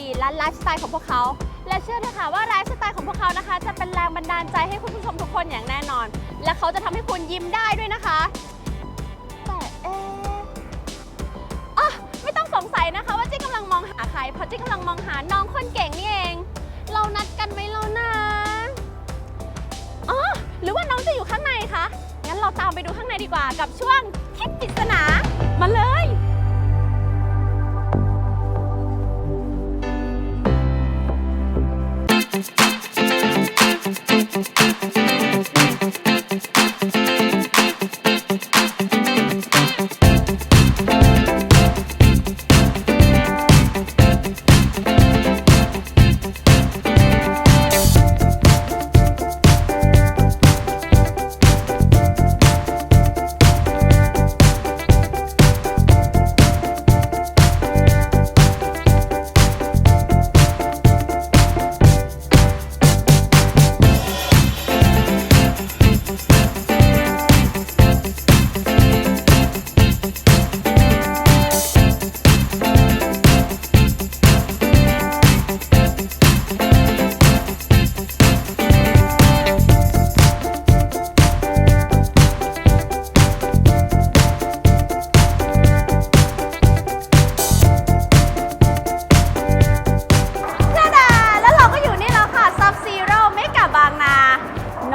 ดีๆ และไลฟ์สไตล์ของพวกเขา และเชื่อเถอะค่ะว่าไลฟ์สไตล์ของพวกเขานะคะ จะเป็นแรงบันดาลใจให้คุณผู้ชมทุกคนอย่างแน่นอน และเขาจะทำให้คุณยิ้มได้ด้วยนะคะ แต่เอ๊ะอ๋อไม่ต้องสงสัยนะคะ ว่าจิ๊กกำลังมองหาใครเพราะจิ๊กกำลังมองหาน้องคนเก่งนี่เอง เรานัดกันไว้แล้วนะอ๋อหรือว่าน้องจะอยู่ข้างในคะงั้นเราตามไปดูข้างในดีกว่ากับช่วงคิดปริศนามาเลย นา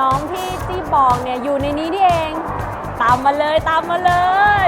น้องที่จี้บอกเนี่ยอยู่ในนี้นี่เอง ตามมาเลยตามมาเลย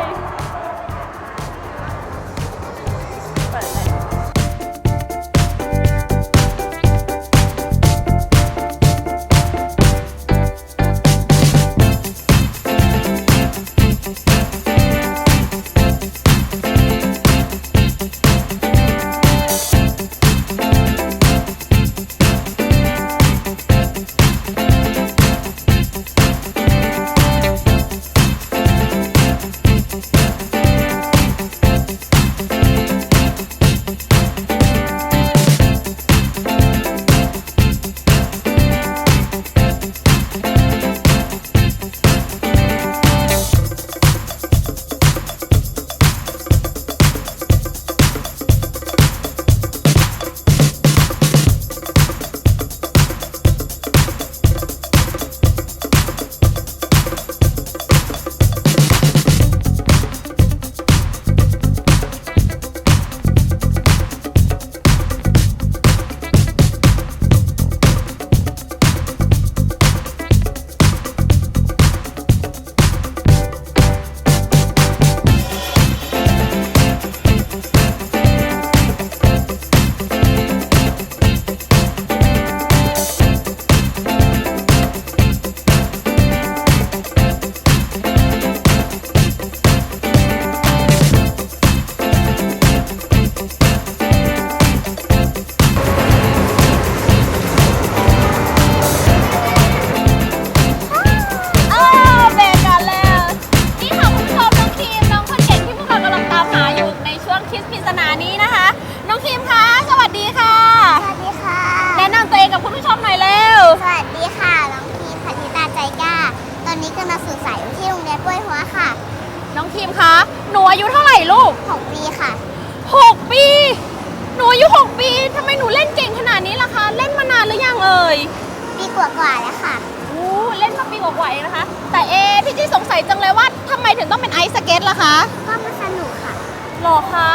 หรอคะ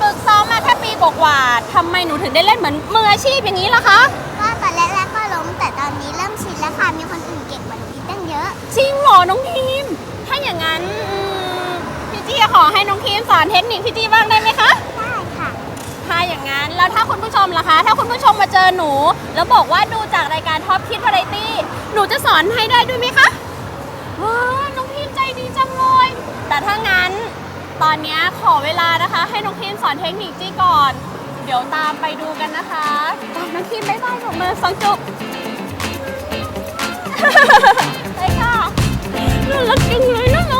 ฝึกซ้อมมาแค่ปีกว่าๆทำไมหนูถึงได้เล่นเหมือนมืออาชีพอย่างนี้ล่ะคะ ก็ตอนแรกๆก็ล้มแต่ตอนนี้เริ่มชินแล้วค่ะ มีคนอื่นเก่งกว่าหนูอีกตั้งเยอะ จริงเหรอน้องทีม ถ้าอย่างนั้นอืมพี่จี้ขอให้น้องทีมสอนเทคนิคพี่จี้บ้างได้ไหมคะ ได้ค่ะ ถ้าอย่างนั้นแล้วถ้าคุณผู้ชมล่ะคะ ถ้าคุณผู้ชมมาเจอหนู แล้วบอกว่าดูจากรายการท็อปคิดวาไรตี้หนูจะสอนให้ได้ด้วยไหมคะว้าน้องทีมใจดีจังเลยแต่ถ้างั้น ตอนนี้ขอเวลานะคะ ให้น้องทีมสอนเทคนิคจี้ก่อน เดี๋ยวตามไปดูกันนะคะตามน้องทีมบ๊ายบายของมือสองจุบไปค่ะน่ารักจังเลยนะน้อ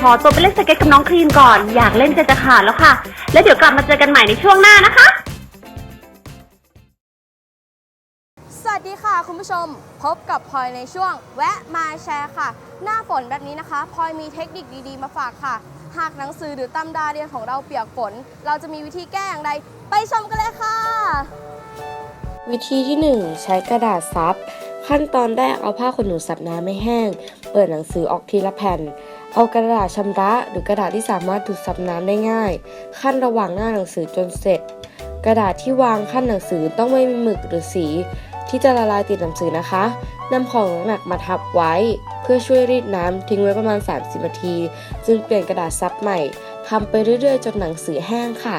ขอตัวไปเล่นสเก็ตกับน้องครีมก่อน อยากเล่นจะจะขาดแล้วค่ะ แล้วเดี๋ยวกลับมาเจอกันใหม่ในช่วงหน้านะคะ สวัสดีค่ะคุณผู้ชม พบกับพลอยในช่วง แวะมาแชร์ค่ะ หน้าฝนแบบนี้นะคะพลอยมีเทคนิคดีๆมาฝากค่ะ หากหนังสือหรือตำราเรียนของเราเปียกฝน เราจะมีวิธีแก้อย่างไร ไปชมกันเลยค่ะ วิธีที่ 1 ใช้กระดาษซับขั้นตอนแรกเอาผ้าขนหนูซับน้ำไม่แห้ง เปิดหนังสือออกทีละแผ่น เอากระดาษชำระหรือกระดาษที่สามารถดูดซับน้ำได้ง่าย ขั้นระหว่างหน้าหนังสือจนเสร็จ กระดาษที่วางขั้นหนังสือต้องไม่มีหมึกหรือสี ที่จะละลายติดหนังสือนะคะนำของหนักมาทับไว้ เพื่อช่วยรีดน้ำทิ้งไว้ประมาณ 30 นาที จึงเปลี่ยนกระดาษซับใหม่ทำไปเรื่อยๆ จนหนังสือแห้งค่ะ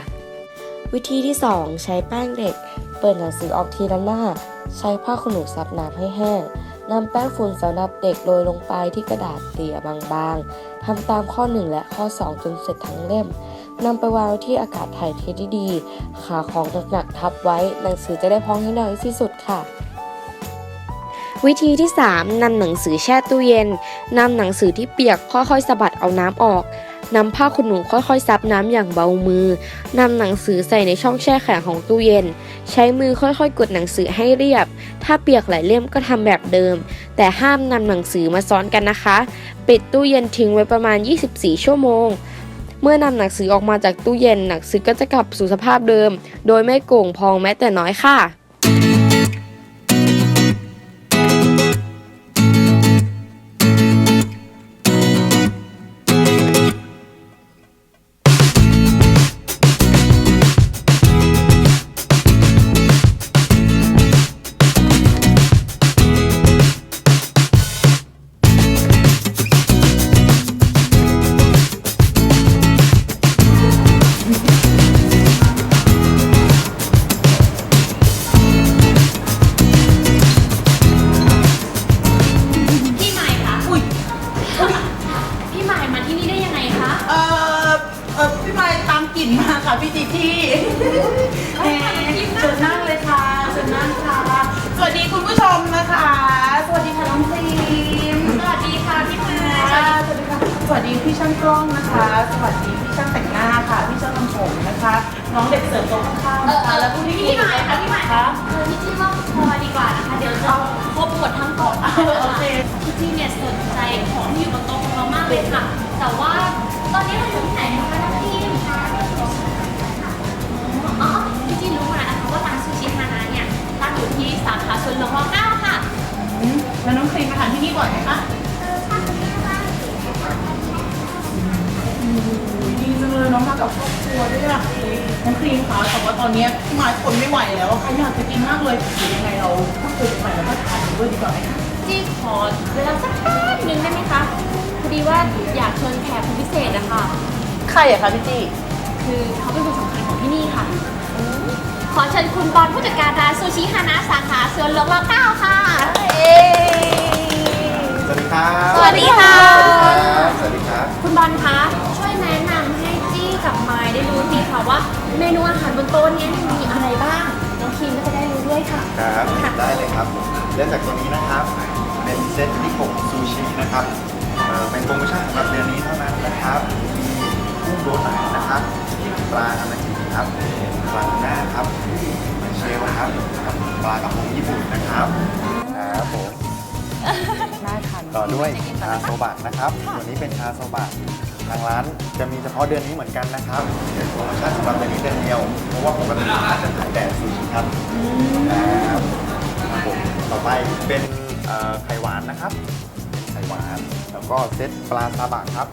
วิธีที่ 2 ใช้แป้งเด็ก เปิดหนังสือออกทีละหน้า ใช้ผ้าขนหนูซับน้ำให้แห้ง นำแป้งฝุ่นสำหรับเด็กโรยลงไปที่กระดาษเตี่ยบางๆทำตามข้อ 1 และข้อ 2 จนเสร็จทั้งเล่มนำไปวางที่อากาศถ่ายเทได้ดี ขาของหนักๆทับไว้ หนังสือจะได้พองให้น้อยที่สุดค่ะ วิธีที่ 3นำหนังสือแช่ตู้เย็น นำหนังสือที่เปียกค่อยๆสะบัดเอาน้ำออก นำผ้าขนหนูค่อยๆ ซับน้ำอย่างเบามือนำหนังสือใส่ในช่องแช่แข็งของตู้เย็น ใช้มือค่อยๆ กดหนังสือให้เรียบ ถ้าเปียกหลายเล่มก็ทำแบบเดิม แต่ห้ามนำหนังสือมาซ้อนกันนะคะ ปิดตู้เย็นทิ้งไว้ประมาณ 24 ชั่วโมงเมื่อนำหนังสือออกมาจากตู้เย็นหนังสือก็จะกลับสู่สภาพเดิม โดยไม่โก่งพองแม้แต่น้อยค่ะ นะคะน้องเด็กเสิร์ฟโต๊ะข้างๆนะคะแล้วผู้ที่พี่ใหม่คะพี่ใหม่คะเออพี่จี้ว่าพอดีกว่านะคะ เดี๋ยวจะครบหมดทั้งโต๊ะนะโอเคพี่จี้เนี่ยสนใจของที่อยู่บนโต๊ะของเรามากเลยค่ะ แต่ว่าตอนนี้เราอยู่ที่ไหนนะคะน้องทีมอ๋อพี่จี้รู้มานะคะว่าร้านซูชิฮานาเนี่ยตั้งอยู่ที่สาขาสวนหลวงร9ค่ะอืมแล้วน้องซีมมาทานที่นี่บ่อยไหมคะดี จังเลยน้องมากับครอบครัวด้วยอะน้องครีมคะแต่ว่าตอนนี้พี่ไม้ทนไม่ไหวแล้วค่ะอยากจะกินมากเลยหรือยังไงเราพูดคุยกันใหม่แล้วก็ทานกันด้วยดีกว่าไหมคะจี้ขอเวลาสักแป๊บนึงได้ไหมคะพอดีว่าอยากเชิญแขกคนพิเศษอะค่ะใครอะคะพี่จี้คือเขาเป็นคนสำคัญของที่นี่ค่ะ ขอเชิญคุณบอลผู้จัดการร้านซูชิฮานะสาขาสวนหลวงร9ค่ะสวัสดีครับ สวัสดีค่ะ สวัสดีครับ คุณบอลคะช่วยแนะนำให้จี้กับ ไมายได้รู้ทีค่ะว่าเมนูอาหารบนโต๊ะเนี้ยมีอะไรบ้างน้องคิมก็จะได้รู้ด้วยค่ะ ครับค่ะได้เลยครับเริ่มจากตัวนี้นะครับ เป็นเซตที่ผมซูชินะครับเอ่อเป็นโปรโมชั่นสำหรับเดือนนี้เท่านั้นนะครับมีกุ้งโดนัทนะครับปลาอามาจิครับปลาทูน่าครับมันเชลล์ครับกับปลากระพงญี่ปุ่นนะครับครับผม ได้ค่ะ ต่อด้วยชาโซบะนะครับ ตัวนี้เป็นชาโซบะ ทางร้านจะมีเฉพาะเดือนนี้เหมือนกันนะครับเป็นโปรโมชั่นสำหรับเดือนนี้เดือนเดียว เพราะว่าปกติร้านจะขายแต่ซูชิครับครับครับผมต่อไปเป็นเอ่อไข่หวานนะครับ ไข่หวาน แล้วก็เซตปลาซาบะครับ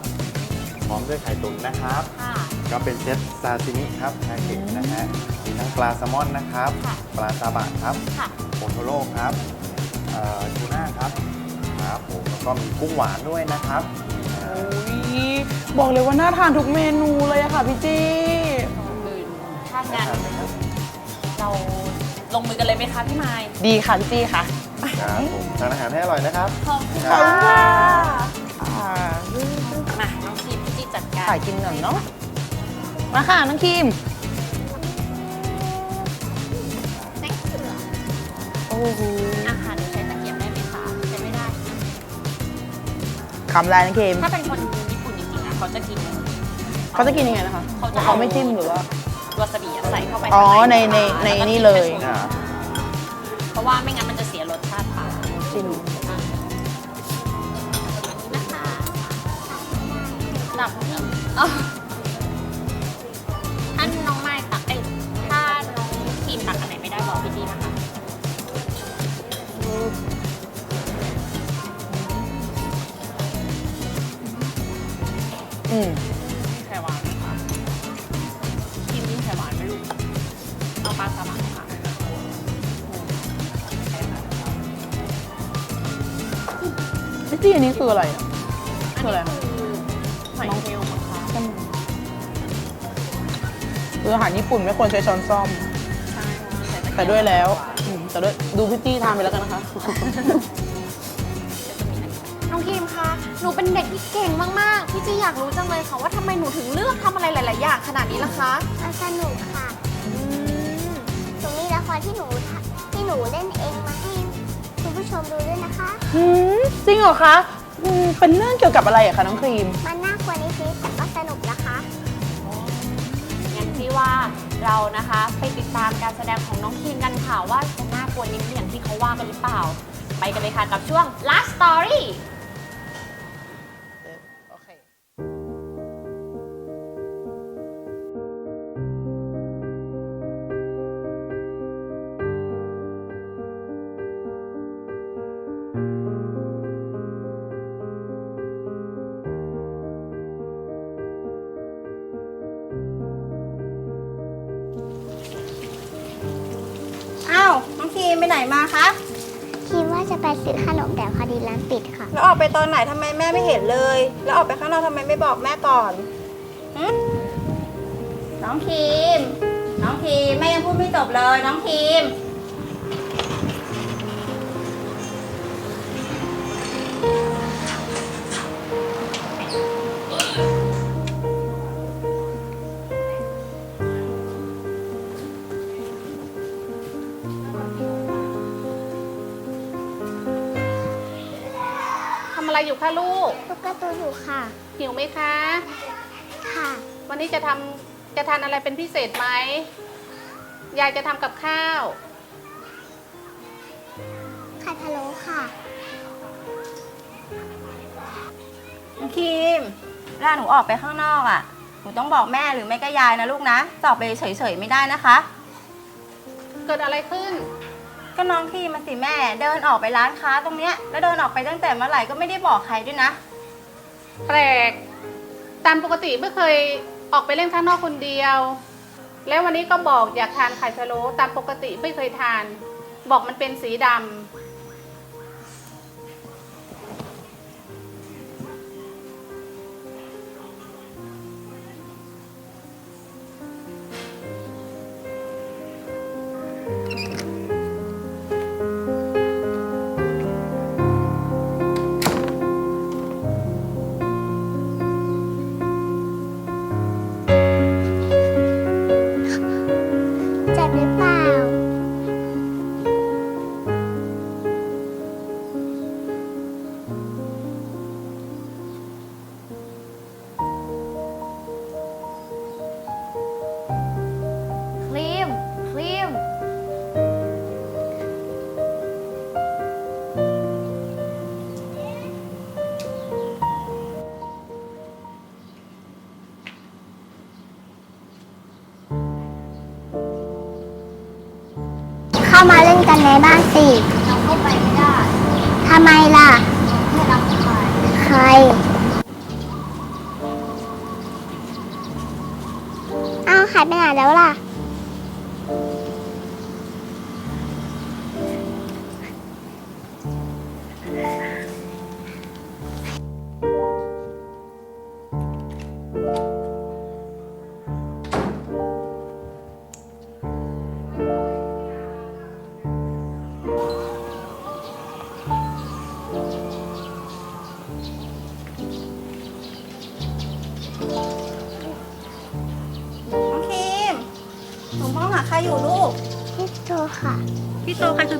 พร้อมด้วยไข่ตุ๋นนะครับ ค่ะ ก็เป็นเซตซาซิมิครับแพนเค้กนะฮะ มีทั้งปลาแซลมอนนะครับ ค่ะ ปลาซาบะครับ ค่ะ โอโทโร่ครับเอ่อทูน่าครับ ครับผม แล้วก็มีกุ้งหวานด้วยนะครับ อ่าอุ๊ยบอกเลยว่าน่าทานทุกเมนูเลยอะค่ะพี่จี้ถ้างั้นเราลงมือกันเลยไหมคะพี่ไมายดีค่ะพี่จี้ค่ะครับผมทานอาหารให้อร่อยนะครับขอบคุณครัค่ะบอ่ามาน้องคิมพี่จี้จัดการถ่ายกินหน่อยเนาะ มาค่ะน้องคิมโอ้โหอาหารใช้ตะเกียบได้ไหมคะใช้ไม่ได้ คำได้นะเคมถ้าเป็นคน เขาจะกิน เขาจะกินยังไงนะคะเขาจะเขาไม่จิ้มหรือว่า วาซาบิอะใส่เข้าไปอ๋อข้างในในในแล้วก็นี่เลยจิ้มไปอ่าเพราะว่าไม่งั้นมันจะเสียรสชาติปลาจิ้มนะคะตักนี่อ๋ ไอ้ที่อันนี้คืออะไรอะอันคืออะไรนี้คือหอยเชลล์มั้งคะคืออาหารญี่ปุ่นไม่ควรใช้ช้อนซ่อม ใช่ใส่ตะเกีแต่ด้วยแล้วอืมแต่ด้วยดูพี่ตี้ทานไปแล้วกันนะคะ น้องทีมคะ หนูเป็นเด็กที่เก่งมาก ๆ พี่จีอยากรู้จังเลยค่ะว่าทำไมหนูถึงเลือกทำอะไรหลาย ๆ อย่างขนาดนี้ล่ะคะมันสนุกค่ะหนูมีละครที่หนูทำที่หนูเล่นเองมาให้คุณ ผู้ชมดูด้วยนะคะ หืมจริงเหรอคะอืมเป็นเรื่องเกี่ยวกับอะไรอะคะน้องครีม มันน่ากลัวนิดๆแต่ก็สนุกนะคะ งั้นพี่ว่าเรานะคะไปติดตามการแสดงของน้องทีมกันค่ะว่าจะน่ากลัวนิดๆอย่างที่เขาว่ากันหรือเปล่า ไปกันเลยค่ะกับช่วง last story ซื้อขนมแต่พอดีร้านปิดค่ะ แล้วออกไปตอนไหนทำไมแม่ไม่เห็นเลย แล้วออกไปข้างนอกทำไมไม่บอกแม่ก่อนหึน้องทีม น้องทีมแม่ยังพูดไม่จบเลย น้องทีม อะไรอยู่คะลูก ตุ๊กตาตูอยู่ค่ะ หิวไหมคะ ค่ะ วันนี้จะทำจะทานอะไรเป็นพิเศษไหม ยายจะทำกับข้าว ไข่พะโล้ค่ะน้องทีมเวลาหนูออกไปข้างนอกอะ หนูต้องบอกแม่หรือไม่ก็ยายนะลูกนะจะออกไปเฉยๆไม่ได้นะคะ เกิดอะไรขึ้น ก็น้องที่มาสิแม่ เดินออกไปร้านค้าตรงเนี้ยแล้วเดินออกไปตั้งแต่เมื่อไหร่ก็ไม่ได้บอกใครด้วยนะแปลก ตามปกติไม่เคยออกไปเล่นข้างนอกคนเดียว แล้ววันนี้ก็บอกอยากทานไข่พะโล้ตามปกติไม่เคยทาน บอกมันเป็นสีดำานกันในบ้านสิเราเข้าไปไม่ได้ทำไมล่ะ ไม่รับใครใครอ้าวหายไปไหนแล้วล่ะ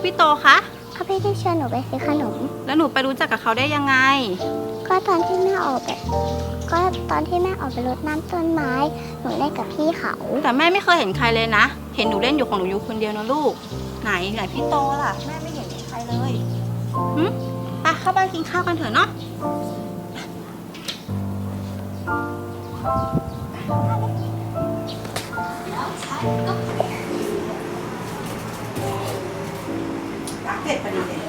พี่โตใครคือพี่โตคะเขาพี่ที่ชวนหนูไปซื้อขนม แล้วหนูไปรู้จักกับเขาได้ยังไง ก็ตอนที่แม่ออกไปก็ตอนที่แม่ออกไปรดน้ำต้นไม้ หนูเล่นกับพี่เขา แต่แม่ไม่เคยเห็นใครเลยนะ เห็นหนูเล่นอยู่ของหนูอยู่คนเดียวนะลูก ไหนไหนพี่โตล่ะ แม่ไม่เห็นมีใครเลยหึไปเข้าบ้านกินข้าวกันเถอะเนาะรัก เด็ดพอดีเลย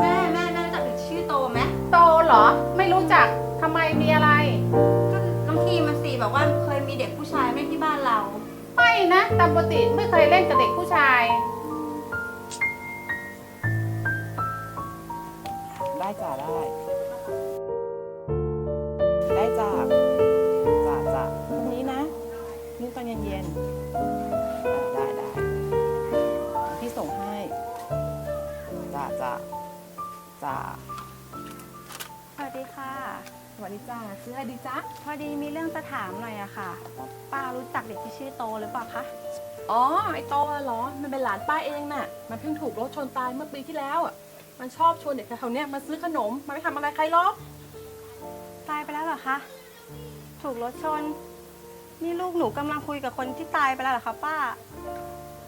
แม่แม่แม่รู้จักเด็กชื่อโตไหมโตเหรอ ไม่รู้จักทำไมมีอะไร ก็น้องทีมันสิบอกว่าเคยมีเด็กผู้ชายไม่ที่บ้านเรา ไม่นะตามปกติไม่เคยเล่นกับเด็กผู้ชาย ได้จ้าได้ ได้จ้าจ้าจ้าพรุ่งนี้นะนี่ตอนเย็นๆ จ้าสวัสดีค่ะ สวัสดีจ้าซื้ออะไรดีจ๊ะพอดีมีเรื่องจะถามหน่อยอะค่ะว่าป้ารู้จักเด็กที่ชื่อโตหรือเปล่าคะอ๋อไอโตอะเหรอ มันเป็นหลานป้าเองน่ะ มันเพิ่งถูกรถชนตายเมื่อปีที่แล้วอะมันชอบชวนเด็กแถวๆเนี้ยมาซื้อขนมมันไม่ทำอะไรใครหรอกตายไปแล้วเหรอคะถูกรถชน นี่ลูกหนูกำลังคุยกับคนที่ตายไปแล้วเหรอคะป้า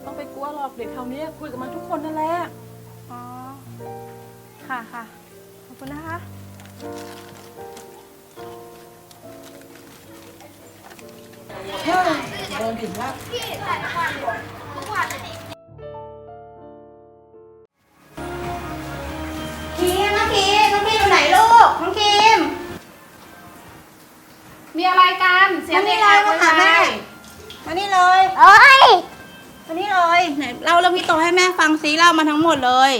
ต้องไปกลัวหรอกเด็กแถวเนี้ยคุยกับมันทุกคนนั่นแหละอ๋อ ค่ะค่ะขอบคุณนะคะโดนถึงแล้วคิมน้องคิมน้องคิมอยู่ไหนลูกน้องคิมมีอะไรกันเสียงมันมีเด็กอะไรมาหาแม่ มานี่เลยโอ้ยมานี่เลยไหนเล่าเรื่องพี่โตให้แม่ฟังซิเล่ามาทั้งหมดเลย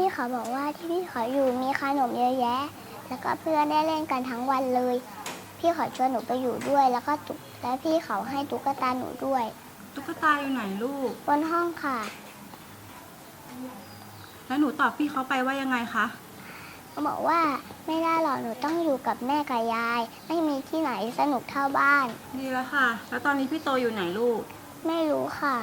พี่เขาบอกว่าที่พี่เขาอยู่มีขนมเยอะแยะ แล้วก็เพื่อนได้เล่นกันทั้งวันเลย พี่เขาชวนหนูไปอยู่ด้วย แล้วก็ตุกและพี่เขาให้ตุ๊กตาหนูด้วย ตุ๊กตาอยู่ไหนลูก บนห้องค่ะ แล้วหนูตอบพี่เขาไปว่ายังไงคะ เขาบอกว่าไม่ได้หรอกหนูต้องอยู่กับแม่กับยาย ไม่มีที่ไหนสนุกเท่าบ้าน ดีแล้วค่ะ แล้วตอนนี้พี่โตอยู่ไหนลูก ไม่รู้ค่ะ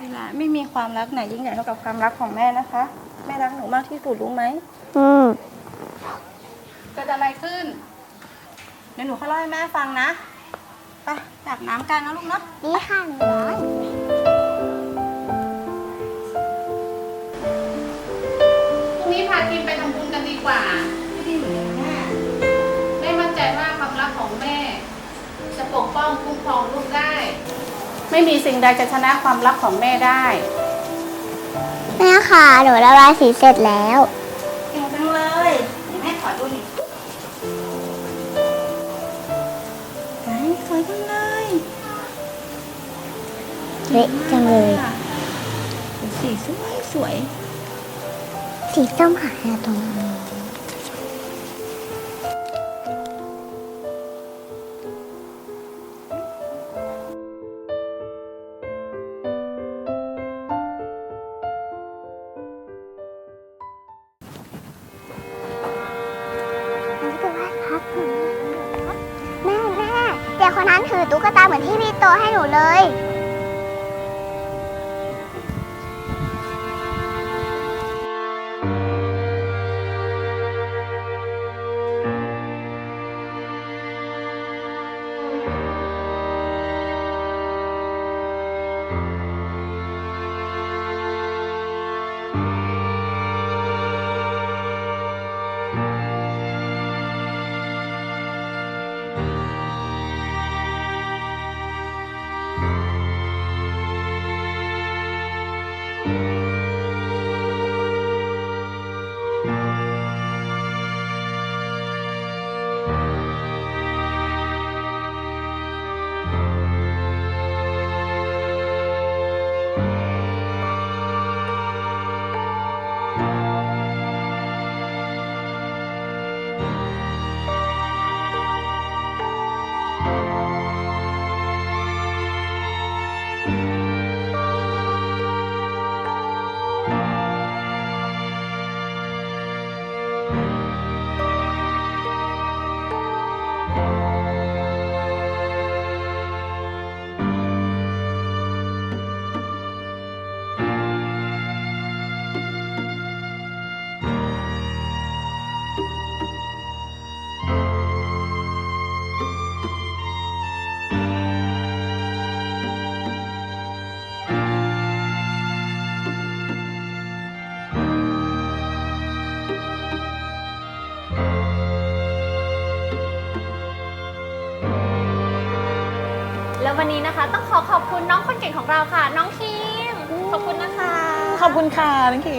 นี่แหละไม่มีความรักไหนยิ่งใหญ่เท่ากับความรักของแม่นะคะ แม่รักหนูมากที่สุดรู้ไหมอืมเกิดอะไรขึ้น เดี๋ยวหนูค่อยเล่าให้แม่ฟังนะไปอาบน้ำกันนะลูกเนาะนี่ค่ะหนูร้อนพรุ่งนี้พากิมไปทำบุญกันดีกว่า ไม่มีสิ่งใดจะชนะความรักของแม่ได้แม่ค่ะ หนูระบายสีเสร็จแล้ว เก่งจังเลยเดี๋ยวแม่ขอดูหน่อยไหนสวยจังเลยเละจังเลย สีสวยสวย สีส้มหายตรงนี้ คนนั้นถือตุ๊กตาเหมือนที่พี่โตให้หนูเลย องขอขอบคุณน้องคนเก่งของเราค่ะ น้องทีมขอบคุณนะคะ ขอบคุณค่ะนังคี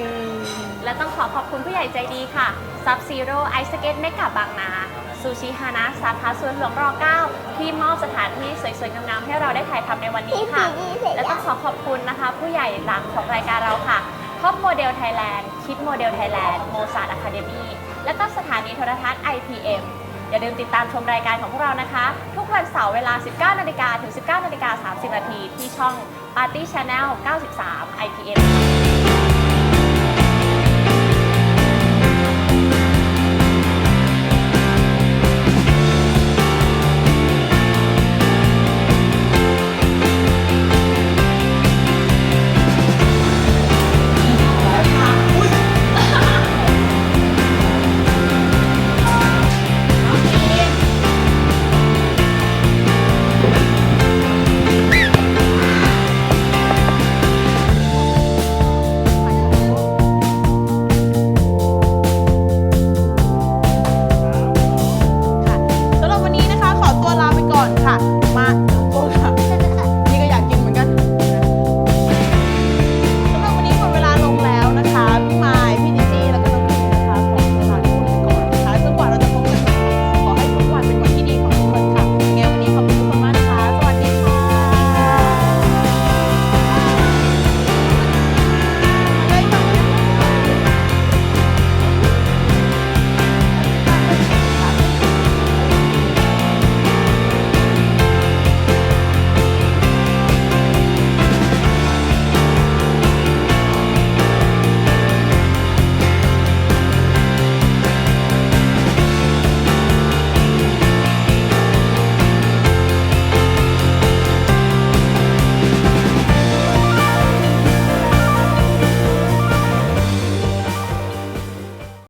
และต้องขอขอบคุณผู้ใหญ่ใจดีค่ะ Sub Zero Ice Skate เมกะบางนาซูชิฮานะสาขาสวนหลวงร9ที่มอบสถานที่สวยๆงามๆให้เราได้ถ่ายทำในวันนี้พี่ค่ะปีดีเสร็จและแล้ต้องขอขอบคุณนะคะ ผู้ใหญ่หลักของรายการเราค่ะท็อปโมเดลไทยแลนด์คิดโมเดลไทยแลนด์โมซาร์อะคาเดมีและก็สถานีโทรทัศน์ IPM อย่าลืมติดตามชมรายการของพวกเรานะคะ ทุกวันเสาร์เวลา 19นาฬิกาถึง 19นาฬิกา30นาทีที่ช่อง Party Channel 93 IPM